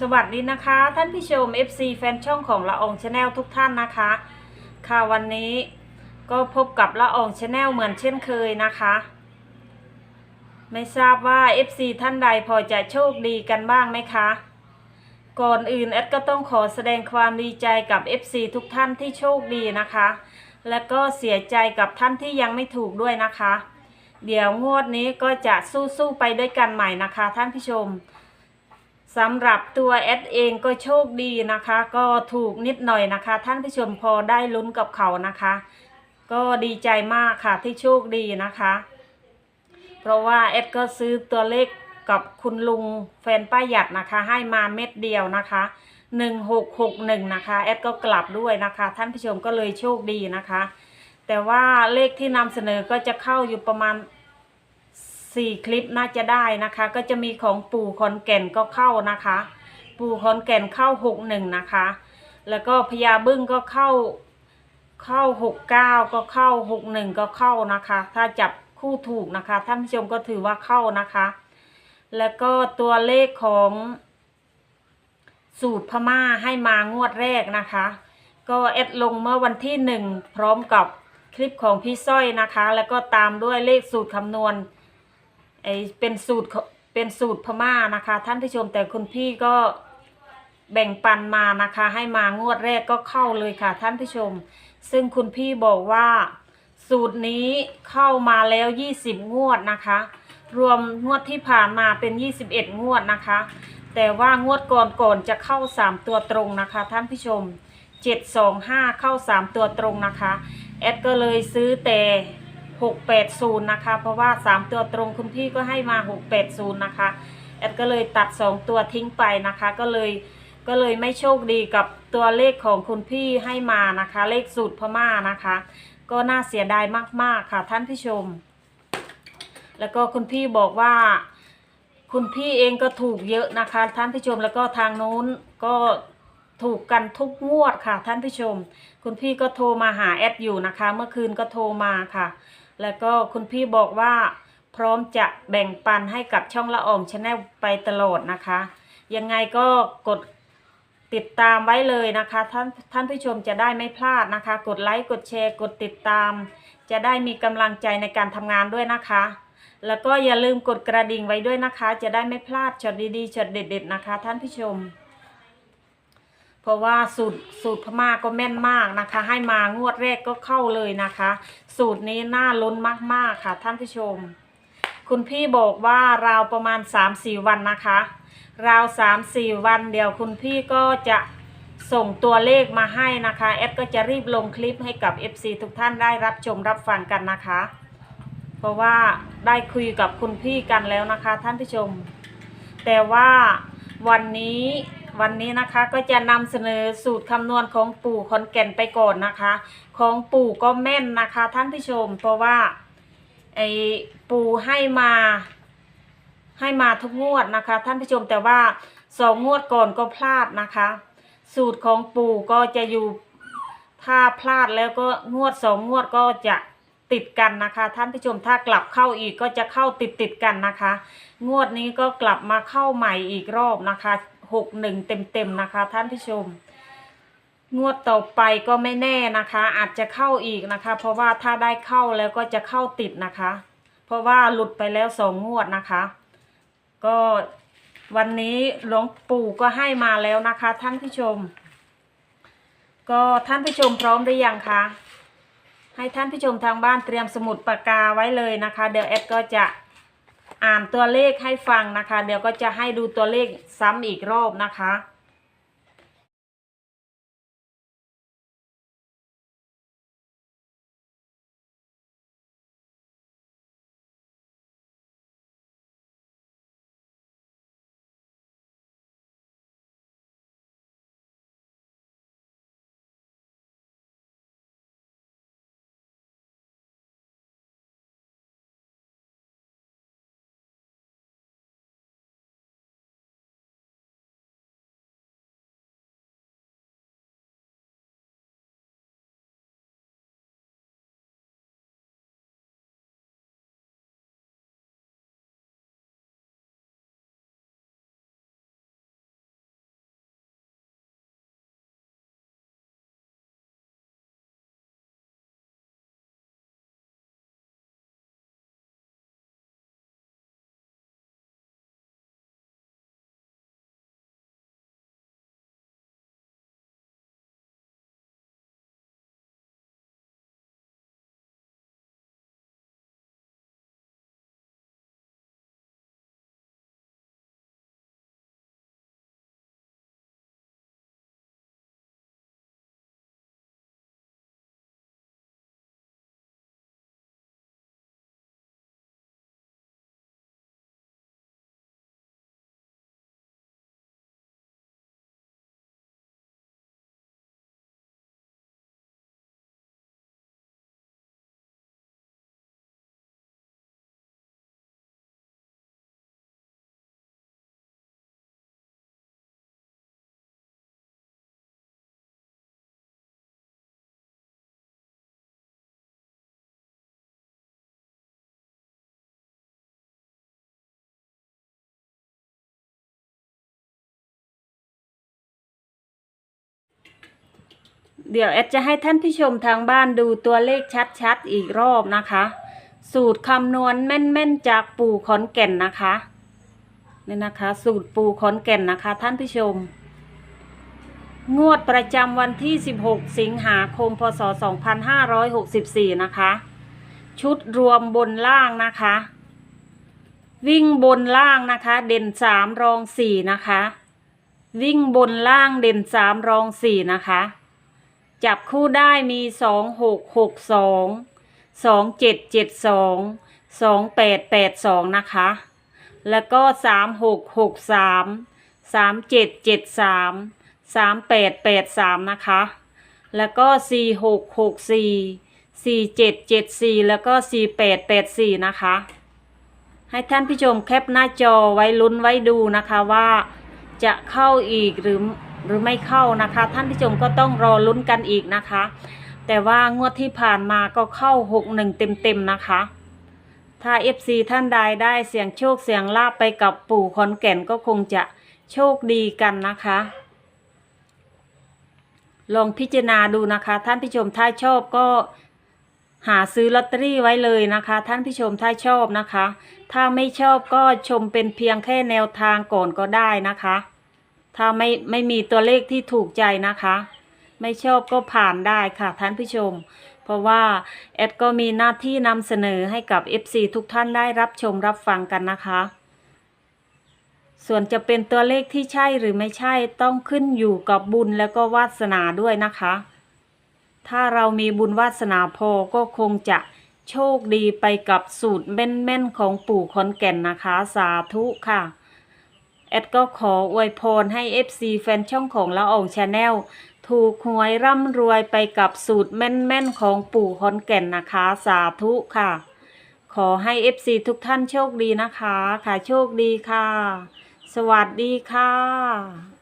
สวัสดีนะคะ ท่านผู้ชม FC แฟนช่องของละอองชาแนลทุกท่านนะคะ ค่ะวันนี้ก็พบกับละอองชาแนลเหมือนเช่นเคยนะคะ ไม่ทราบว่า FC ท่านใดพอจะโชคดีกันบ้างไหมคะ ก่อนอื่นแอดก็ต้องขอแสดงความดีใจกับ FC ทุกท่านที่โชคดีนะคะ และก็เสียใจกับท่านที่ยังไม่ถูกด้วยนะคะ เดี๋ยวงวดนี้ก็จะสู้ๆไปด้วยกันใหม่นะคะ ท่านผู้ชม สำหรับตัวแอดเองก็โชคดีนะคะ ก็ถูกนิดหน่อยนะคะ ท่านผู้ชมพอได้ลุ้นกับเขานะคะ ก็ดีใจมากค่ะที่โชคดีนะคะ เพราะว่าแอดก็ซื้อตัวเลขกับคุณลุงแฟนป้าหยัดนะคะ ให้มาเม็ดเดียวนะคะหนึ่งหกหกหนึ่งนะคะแอดก็กลับด้วยนะคะ ท่านผู้ชมก็เลยโชคดีนะคะ แต่ว่าเลขที่นำเสนอก็จะเข้าอยู่ประมาณ สี่คลิปน่าจะได้นะคะ ก็จะมีของปู่ขอนแก่นก็เข้านะคะ ปู่ขอนแก่นเข้าหกหนึ่งนะคะ แล้วก็พญาบึ้งก็เข้าเข้าหกเก้าก็เข้าหกหนึ่งก็เข้านะคะ ถ้าจับคู่ถูกนะคะท่านผู้ชมก็ถือว่าเข้านะคะ แล้วก็ตัวเลขของสูตรพม่าให้มางวดแรกนะคะ ก็แอดลงเมื่อวันที่หนึ่งพร้อมกับคลิปของพี่สร้อยนะคะ แล้วก็ตามด้วยเลขสูตรคำนวณ ไอเป็นสูตรเป็นสูตรพม่านะคะ ท่านผู้ชมแต่คุณพี่ก็แบ่งปันมานะคะ ให้มางวดแรกก็เข้าเลยค่ะ ท่านผู้ชม ซึ่งคุณพี่บอกว่า สูตรนี้เข้ามาแล้ว 20 งวดนะคะ รวมงวดที่ผ่านมาเป็น 21 งวดนะคะ แต่ว่างวดก่อนๆจะเข้า 3 ตัวตรงนะคะ ท่านผู้ชม 725 เข้า 3 ตัวตรงนะคะแอดก็เลยซื้อแต่ 680 นะคะ เพราะว่า 3 ตัวตรงคุณพี่ก็ให้มา 680 นะคะ แอดก็เลยตัด 2 ตัวทิ้งไปนะคะ ก็เลยก็เลยไม่โชคดีกับตัวเลขของคุณพี่ให้มานะคะ เลขสูตรพม่านะคะ ก็น่าเสียดายมากๆค่ะท่านผู้ชม แล้วก็คุณพี่บอกว่า คุณพี่เองก็ถูกเยอะนะคะ ท่านผู้ชมแล้วก็ทางนู้นก็ถูกกันทุกงวดค่ะท่านผู้ชม คุณพี่ก็โทรมาหาแอดอยู่นะคะ เมื่อคืนก็โทรมาค่ะ แล้วก็คุณพี่บอกว่าพร้อมจะแบ่งปันให้กับช่องละอองชาแนลไปตลอดนะคะ ยังไงก็กดติดตามไว้เลยนะคะท่านท่านผู้ชมจะได้ไม่พลาดนะคะ กดไลค์กดแชร์ กดติดตาม จะได้มีกำลังใจในการทำงานด้วยนะคะ แล้วก็อย่าลืมกดกระดิ่งไว้ด้วยนะคะ จะได้ไม่พลาดช็อตดีๆช็อตเด็ด ๆ นะคะ ท่านผู้ชม เพราะว่าสูตรสูตรพม่าก็แม่นมากนะคะ ให้มางวดแรกก็เข้าเลยนะคะ สูตรนี้น่าลุ้นมากๆค่ะ ท่านผู้ชม คุณพี่บอกว่าราวประมาณ 3-4 วันนะคะ ราว 3-4 วันเดียวคุณพี่ก็จะส่งตัวเลขมาให้นะคะแอดก็จะรีบลงคลิปให้กับ FC ทุกท่านได้รับชมรับฟังกันนะคะ เพราะว่าได้คุยกับคุณพี่กันแล้วนะคะ ท่านผู้ชม แต่ว่าวันนี้ วันนี้นะคะก็จะนำเสนอสูตรคำนวณของปู่ขอนแก่นไปก่อนนะคะ ของปู่ก็แม่นนะคะท่านผู้ชม เพราะว่าไอ้ปู่ให้มา ให้มาทุกงวดนะคะ ท่านผู้ชมแต่ว่าสองงวดก่อนก็พลาดนะคะ สูตรของปู่ก็จะอยู่ถ้าพลาดแล้วก็งวดสองงวดก็จะติดกันนะคะ ท่านผู้ชมถ้ากลับเข้าอีกก็จะเข้าติดติดกันนะคะ งวดนี้ก็กลับมาเข้าใหม่อีกรอบนะคะ หกหนึ่งเต็มๆนะคะ ท่านผู้ชม งวดต่อไปก็ไม่แน่นะคะ อาจจะเข้าอีกนะคะ เพราะว่าถ้าได้เข้าแล้วก็จะเข้าติดนะคะ เพราะว่าหลุดไปแล้วสองงวดนะคะ ก็วันนี้หลวงปู่ก็ให้มาแล้วนะคะ ท่านผู้ชม ก็ท่านผู้ชมพร้อมหรือยังคะให้ท่านผู้ชมทางบ้านเตรียมสมุดปากกาไว้เลยนะคะ เดี๋ยวแอดก็จะ อ่านตัวเลขให้ฟังนะคะ เดี๋ยวก็จะให้ดูตัวเลขซ้ำอีกรอบนะคะ เดี๋ยวแอดจะให้ท่านผู้ชมทางบ้านดูตัวเลขชัดๆอีกรอบนะคะ สูตรคำนวณแม่นๆจากปู่ขอนแก่นนะคะนี่นะคะ สูตรปู่ขอนแก่นนะคะ ท่านผู้ชม งวดประจำวันที่ 16 สิงหาคมพศ 2564 นะคะ ชุดรวมบนล่างนะคะ วิ่งบนล่างนะคะ เด่น 3 รอง 4 นะคะ วิ่งบนล่างเด่น 3 รอง 4 นะคะ จับคู่ได้มี2 6 6 2 2 7 7 2 2 8 8 2นะคะ แล้วก็3 6 6 3 3 7 7 3 3 8 8 3นะคะ แล้วก็4 6 6 4 4 7 7 4แล้วก็4 8 8 4นะคะ ให้ท่านผู้ชมแคปหน้าจอไว้ลุ้นไว้ดูนะคะว่าจะเข้าอีกหรือ หรือไม่เข้านะคะ ท่านผู้ชมก็ต้องรอลุ้นกันอีกนะคะ แต่ว่างวดที่ผ่านมาก็เข้า61เต็มๆนะคะ ถ้า FC ท่านใดได้เสียงโชคเสียงลาบไปกับปู่ขอนแก่นก็คงจะโชคดีกันนะคะ ลองพิจารณาดูนะคะ ท่านผู้ชมถ้าชอบก็หาซื้อลอตเตอรี่ไว้เลยนะคะ ท่านผู้ชมถ้าชอบนะคะ ถ้าไม่ชอบก็ชมเป็นเพียงแค่แนวทางก่อนก็ได้นะคะ ถ้าไม่ไม่มีตัวเลขที่ถูกใจนะคะ ไม่ชอบก็ผ่านได้ค่ะท่านผู้ชม เพราะว่าแอดก็มีหน้าที่นำเสนอให้กับ FC ทุกท่านได้รับชมรับฟังกันนะคะ ส่วนจะเป็นตัวเลขที่ใช่หรือไม่ใช่ต้องขึ้นอยู่กับบุญแล้วก็วาสนาด้วยนะคะ ถ้าเรามีบุญวาสนาพอก็คงจะโชคดีไปกับสูตรแม่นๆของปู่ขอนแก่นนะคะ สาธุค่ะ แอดก็ขออวยพรให้ FC แฟนช่องของละอองชาแนลถูกหวยร่ำรวยไปกับสูตรแม่นๆของปู่ฮอนแก่นนะคะ สาธุค่ะ ขอให้ FC ทุกท่านโชคดีนะคะ ค่ะโชคดีค่ะ สวัสดีค่ะ